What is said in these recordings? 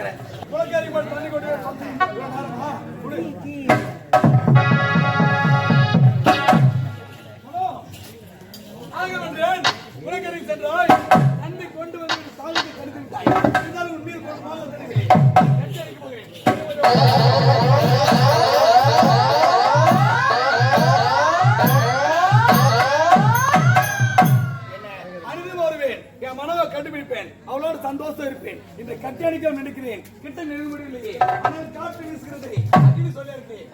என் அவளோடு இருப்பேன். இந்த கட்டணிக்க நினைக்கிறேன். கிட்ட நெருங்க ஆனால் காற்று வீசுகிறது. அப்படின்னு சொல்லியிருக்கேன்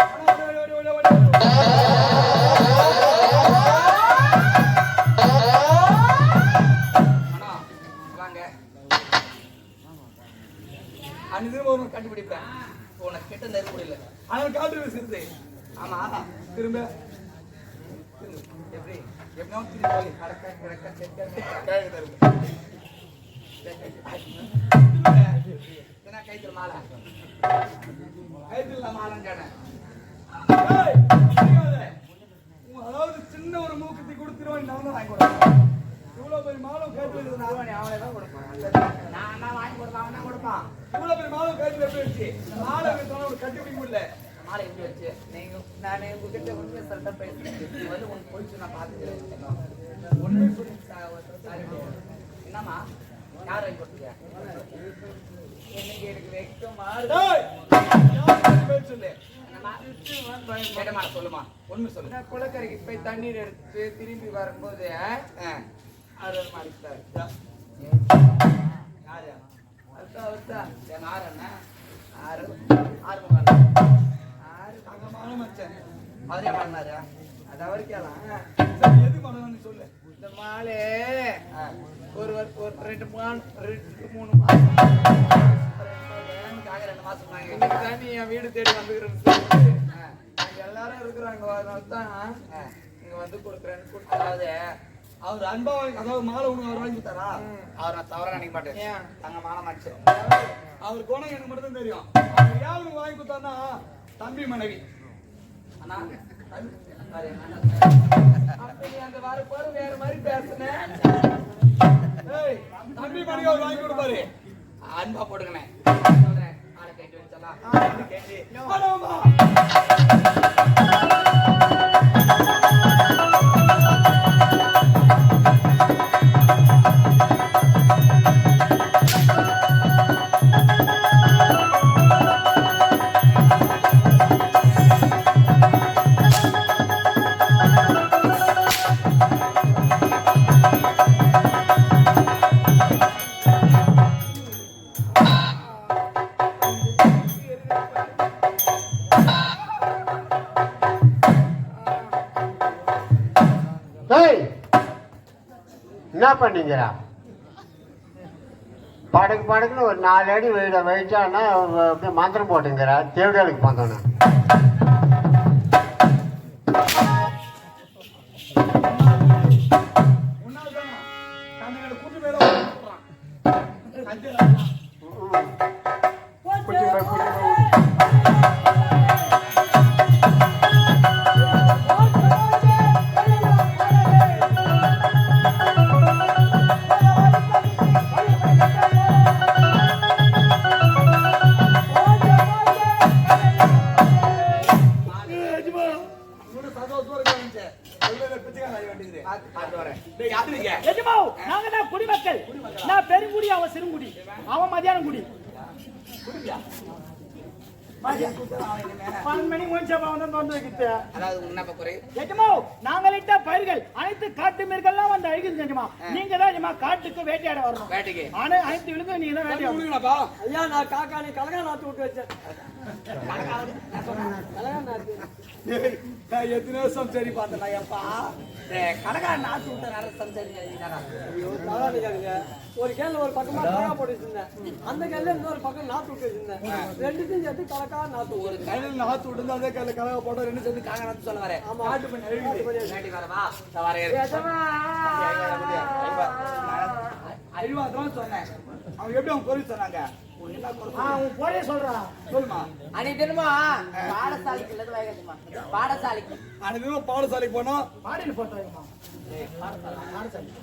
கண்டுபிடிப்பேன். உனக்கு கிட்ட நெருங்க ஆனால் காற்று வீசுகிறது. ஆமா. திரும்ப. எப்படி? எப்படியோ திரும்பி. போய் கடக்க கிடக்க கைத்துல மாலை கைத்துல மாலைன்னு அதாவது சின்ன ஒரு மூக்கத்தை கொடுத்துருவான் நான் தான் வாங்கி கொடுப்பேன் இவ்வளவு பெரிய மாலும் கேட்டு வைக்கிறது நான் அவனே தான் கொடுப்பான் நான் நான் வாங்கி கொடுப்பான் அவன் கொடுப்பான் இவ்வளவு பெரிய மாலும் கேட்டு எப்படி வச்சு மாலை வைத்தாலும் ஒரு கட்டி பிடிக்க முடியல மாலை எப்படி வச்சு நீங்க நான் உங்ககிட்ட உண்மையை வந்து உனக்கு போயிடுச்சு நான் பார்த்துக்கிறேன் சாரி என்னம்மா? யார் வாங்கி கொடுத்தீங்க? எனக்கு எனக்கு வெக்கமா சொல்லு என்னம்மா? கேட்டம்மா, சொல்லுமா. உண்மை சொல்லு. நான் குளக்கரைக்கு போய் தண்ணீர் எடுத்து திரும்பி வரும்போது அவர் மறைத்தார் யாரு அதான் அவர்தான் எங்க ஆறு அண்ணன் ஆறு ஆறு முகால் ஆறு தங்கமான மச்சான். அவரே பண்ணாரு அது சரி எது பண்ணணும்னு சொல்லு. இந்த மாலை. ஒரு ஒரு ரெண்டு மான் ரெண்டு மூணு எனக்காக ரெண்டு நாங்க இன்னைக்கு தான் என் வீடு தேடி வந்துக்கிறேன்னு எல்லாரும் இருக்கிறாங்க. அதனால தான் இங்க வந்து கொடுக்குறேன்னு கொடுத்தா அதாவது அவர் அன்பா அதாவது மாலை உனக்கு அவர் வாங்கி தரா அவர் நான் தவறா நினைக்க மாட்டேன்? தங்க மானமாச்சு அவர் குணம் எனக்கு மட்டும் தெரியும். அவர் உனக்கு வாங்கி கொடுத்தான்னா தம்பி மனைவி. அண்ணா. பாரு, அண்ணா. அப்ப நீ அந்த வர போற வேற மாதிரி பேசுன ஏய் தம்பி மனைவி அவர் வாங்கி கொடுப்பாரு அன்பா போட்டுக்கணே சொல்றேன் ஆளை கேட்டு வச்சலாம் கேட்டு என்ன பண்ணீங்கடா படுக்கு படுக்குன்னு ஒரு நாலு அடி வீட வெயிட்டான்னா மந்திரம் போட்டுங்கிறா. தேவடியாளுக்கு பார்த்தோன்னா எஜமா நாங்க தான் குடிமக்கள்? நான் பெருங்குடி அவன் சிறுங்குடி? அவன் மதியானம் குடி. பன்னெண்டு மணி முடிச்சப்ப அதாவது குறை எஜமா நாங்களிட்ட பயிர்கள் அனைத்து காட்டு மிருகெல்லாம் வந்து அழிக்குது எஜமா நீங்க தான் எஜமா காட்டுக்கு வேட்டையாட வரணும். வேட்டைக்கு. ஆனா அனைத்து விழுந்து நீங்க தான் வேட்டையாடணும்? ஐயா நான் காக்கா நீ கலகா நாத்து விட்டு வச்சேன். ஏய், நான் எத்தனை வருஷம் சரி பார்த்தேன்டா, ஏப்பா. டேய் கடகா நாத்து விட்ட நேரம் சம்சாரி ஒரு கேள்வி ஒரு பக்கமா கலகா போட்டு வச்சிருந்தேன் அந்த கேள்வி இன்னொரு பக்கம் நாத்து விட்டு வச்சிருந்தேன் ரெண்டுத்தையும் சேர்த்து கலக்கா நாத்து ஒரு கையில நாத்து விட்டு அதே கையில கலவை போட்டா ரெண்டு சேர்ந்து காங்க நாத்து சொல்ல வரேன் ஆமா. காட்டு பண்ணி அதான் சொன்னேன். அவன் எப்படி அவன் பொருள் சொன்னாங்க? போயே. சொல்றான் சொல்லுமா. அன்னைக்கு தெரியுமா? பாடசாலைக்கு இல்லது வயதுமா பாடசாலைக்கு. அன்னைக்கு பாடசாலைக்கு போனோம் பாடியில் போட்டு வைமா.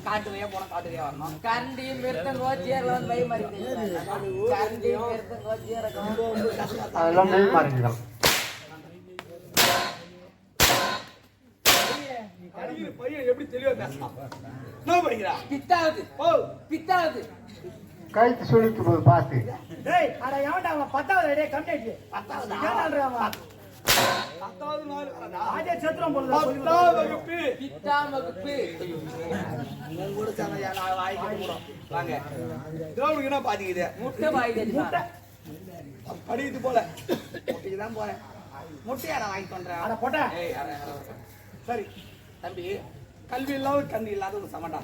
காட்டுவையா போனா காட்டுவையா வரணும்? கரண்டியும் மிருத்தங்கோ சேர்ல வந்து பயம் மாதிரி மிருத்தங்கோ அதெல்லாம் மாறிக்கலாம் அடிக்கிற பையன் எப்படி தெளிவா பேசலாம் என்ன படிக்கிறா பித்தாகுது ஓ பித்தாகுது கைத்து சுழிக்கும் போது பார்த்து. டேய் அட எவன்டா அவன் பத்தாவது டேய் கம்ப்ளீட் பத்தாவது ஏன்டா அவன்? பத்தாவது நாள் போல பத்தாம் வகுப்பு. பித்தாம் வகுப்பு. கூட சமையா நான் வாய்க்கு வாங்க. என்ன பாத்தீங்க முட்டை வாய் தெரியுமா படிக்கிறது போல. முட்டைக்கு தான் போறேன். முட்டையா நான் வாங்கி பண்றேன் அட போட்ட. சரி. தம்பி கல்வி இல்லாத கல்வி இல்லாத ஒரு சமண்டா.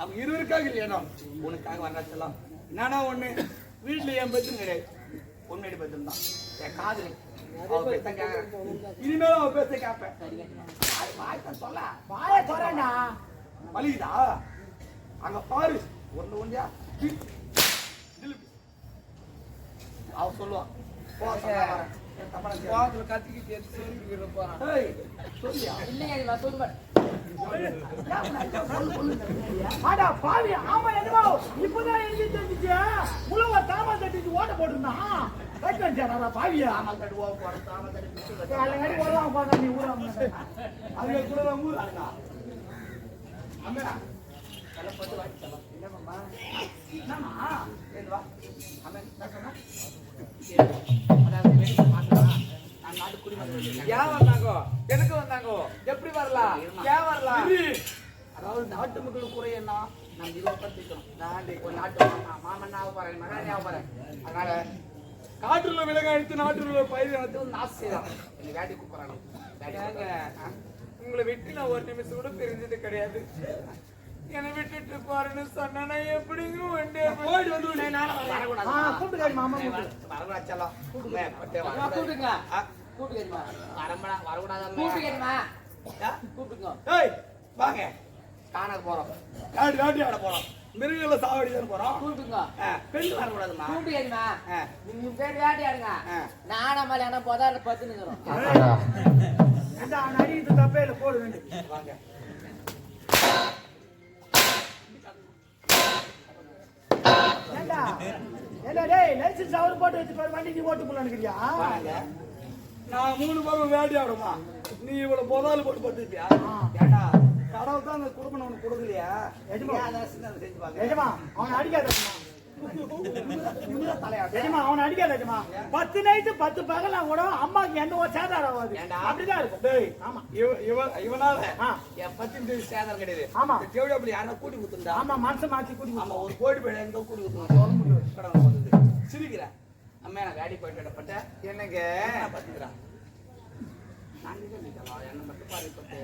அவங்க இருவருக்காக இல்லையா உனக்காக வர்றா என்னன்னா ஒண்ணு? வீட்டுல என் பத்தும் கிடையாது. பொண்ணடி பத்திரம் தான். என் காதலி. அவ பெத்தம் கேக்குறேன் இனிமேலும் அவன் பேச கேட்பேன் வாய் வாய் தான் சொல்ல. வாய போறேன்டா வலிக்குதா? அங்க பாரு. ஒண்ணு ஒண்டியா. அவ சொல்லுவான் போ சொன்னா வரேன். கத்திக்கிட்டு சொல்லிக்கிட்டு போறான். சொல்லியா? நான் சொல்லுவேன் ஆடா பாவி ஆமா என்னமோ? இப்பதான் எழுதி தெரிஞ்சிச்சு. முழுவ தாம தட்டிட்டு ஓட்ட போட்டுருந்தான் பாவியா தாமல் தட்டு ஓ போறேன் தாமல் தட்டு ஓடுவான் பாத்தா நீ ஊராம அவங்க கூட தான் ஊர் ஆளுங்க. அம்மா எல்லாம் பத்து வாங்கி தரலாம் என்னம்மா என்னம்மா? ஏது வா. அம்மா என்ன சொன்னா? அதாவது ஏன் வந்தாங்கோ? எதுக்கு வந்தாங்கோ. எப்படி வரலாம் ஏன் வரலாம் அதாவது நாட்டு மக்கள் குறை என்ன? நம்ம இதை பத்திக்கணும் நாட்டு மாமா மாமன் போறேன் மகன் போறேன் அதனால காற்றுல விலக அடித்து நாட்டுல பயிர் அது வந்து ஆசை தான் என்னை வேட்டி கூப்பிடுறாங்க. உங்களை விட்டு நான் ஒரு நிமிஷம் கூட பிரிஞ்சது கிடையாது. என்னை விட்டுட்டு பாருன்னு சொன்னா எப்படிங்க வண்டி போயிட்டு வந்து மாமா, கூப்பிட்டு. வர- வரக்கூடாது. கூப்பிடுங்க, வரக்கூடாது. கூப்பிட்டுக்கமா வரம்படா, வரக்கூடாதல்ல. கூப்பிட்டுக்கமா ஆ, கூப்பிட்டுக்கோ. ஏய் வாங்க. காணாத போறோம். காட்டு காட்டி ஆட போறோம். மிருகங்களை சாவடி தான் போறோம். கூப்பிட்டுக்கோ. ஆ, பெண் வரக்கூடாதும்மா. கூப்பிட்டுக்கமா ஆ. நீங்க பேர் வேட்டையாடுங்க ஆ. நானா மாதிரி ஆனா பொதாரில பத்து நிக்கிறோம் அடடா. இந்த நடிகத்து தப்பே இல்லை போடு வேண்டி வாங்க. ஏண்டா? ஏண்டா டேய் லைசன்ஸ் அவர் போட்டு வச்சு பாரு வண்டி நீ ஓட்டு வாங்க. நான் மூணு பேரும் வேட்டி ஆடுமா நீ இவ்வளவு போதாலும் போட்டு பத்துப்பியா ஏண்டா கடவுள் தான் அந்த குடும்பம் உனக்கு கொடுக்கலையா? எஜமா அவன் அடிக்காத அவன் அடிக்காத எஜமா. பத்து நைட்டு பத்து பகலாம் கூட அம்மாக்கு எந்த ஒரு சேதாரம் ஆகாது? அப்படிதான் இருக்கும். டேய் ஆமா. இவ- இவ- இவனால என் பத்தி சேதம் கிடையாது. ஆமா. அப்படி யாரா கூட்டி கொடுத்துருந்தா? ஆமா மனசு மாத்தி கூட்டி ஆமா ஒரு கோடி பேர் எங்க கூடி ஊத்துவோம் சொல்ல அம்மா நான் வேடி போயிட்டு விடப்பட்ட என்னங்க? சொல்லிட்டோம் என்ன மட்டும் பாரு பட்டு.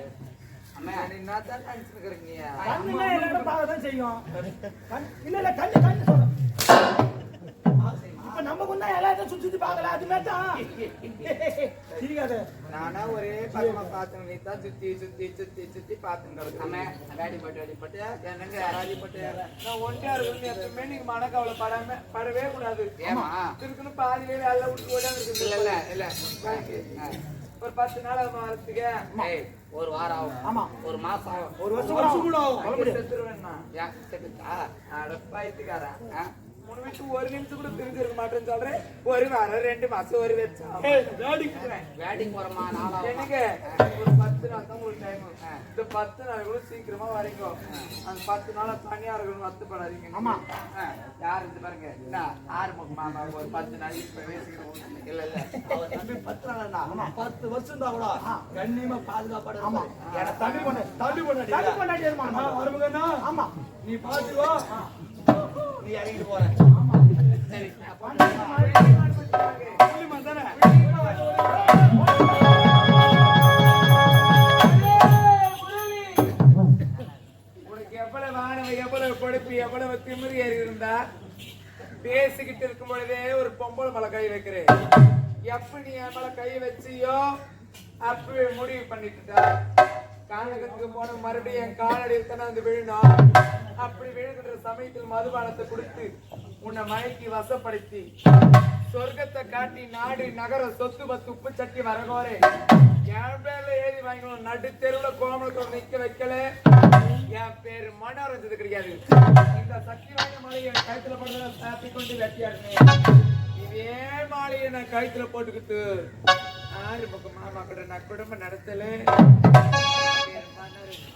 அம்மா. என்ன தான் நினைச்சிருக்கிறீங்க? செய்யும். இல்ல இல்ல கண்ணு கண்ணு எல்லாத்தையும் சுத்தி பார்க்கல அது தான் சிரிக்காத. நானா ஒரே பக்கமா பார்த்தேன் நீ தான் சுத்தி சுத்தி சுத்தி சுத்தி அம்மா நான் வேடி போயிட்டு வேடி போட்டு என்னங்க ராஜி போட்டு? நான் ஒன்றியா இருக்கணும் எப்பவுமே நீங்க மனக்கவலை படாம படவே கூடாது. ஏமா இருக்குன்னு பாதியிலே வேலை விட்டு ஓடாம இல்ல இல்ல இல்ல. ஒரு பத்து நாள் ஆகும் வரத்துக்கு ஏய், ஒரு வாரம் ஆகும். ஆமா. ஒரு மாசம் ஆகும். ஒரு வருஷம் கூட ஆகும். செத்துருவேன்னா ஏன் செத்துச்சா மூணு வீட்டு ஒரு நிமிஷம் கூட பிரிஞ்சிருக்க மாட்டேன்னு சொல்றேன் ஒரு வாரம் ரெண்டு மாசம் ஒரு வருஷம் போறமா எனக்கு ஒரு பத்து நாள் தான் உங்களுக்கு டைம் இந்த பத்து நாள் கூட சீக்கிரமா வரீங்க அந்த பத்து நாளா தனியா இருக்கணும் வருத்தப்படாதீங்க ஆமா. யார் இது பாருங்க என்ன ஆறு முக்கு மாமா ஒரு பத்து நாள் இப்ப பேசிக்கிறோம் இல்ல இல்ல அவர் தம்பி பத்து நாள் பத்து வருஷம் தான் கூட கண்ணியமா பாதுகாப்பாடு ஆமா எனக்கு தம்பி பொண்ணு தம்பி பொண்ணு ஆமா நீ பாத்து வா நீ இறங்கிட்டு போற சரி தானே உனக்கு எவ்வளவு ஆணவம் எவ்வளவு கொழுப்பு எவ்வளவு திமிரு ஏறி இருந்தா? பேசிக்கிட்டு இருக்கும் பொழுதே ஒரு பொம்பளை மேல கை வைக்கிறேன். எப்ப நீ என் மேல கை வச்சியோ அப்பவே முடிவு பண்ணிட்டுட்டா. காலகத்துக்கு போன மறுபடியும் என் காலடியில் தானே வந்து விழணும் அப்படி விழுகின்ற சமயத்தில் மதுபானத்தை கொடுத்து உன்னை மயக்கி வசப்படுத்தி சொர்க்கத்தை காட்டி நாடு நகர சொத்து பத்து உப்பு சட்டி வரகோரே. என் பேர்ல ஏறி வாங்கிக்கணும் நடு தெருவுல கோமலத்தோட நிக்க வைக்கல. என் பேரு மனோரஞ்சது கிடையாது. இந்த சக்தி வாய்ந்த மலை என் கழுத்துல போட்டு சாப்பி கொண்டு வெட்டியாடுனேன் இதே மாலையை நான் கழுத்துல போட்டுக்கிட்டு ஆறு பக்கம் மாமா கூட நான் குடும்பம் நடத்தல. மனோரஞ்சு.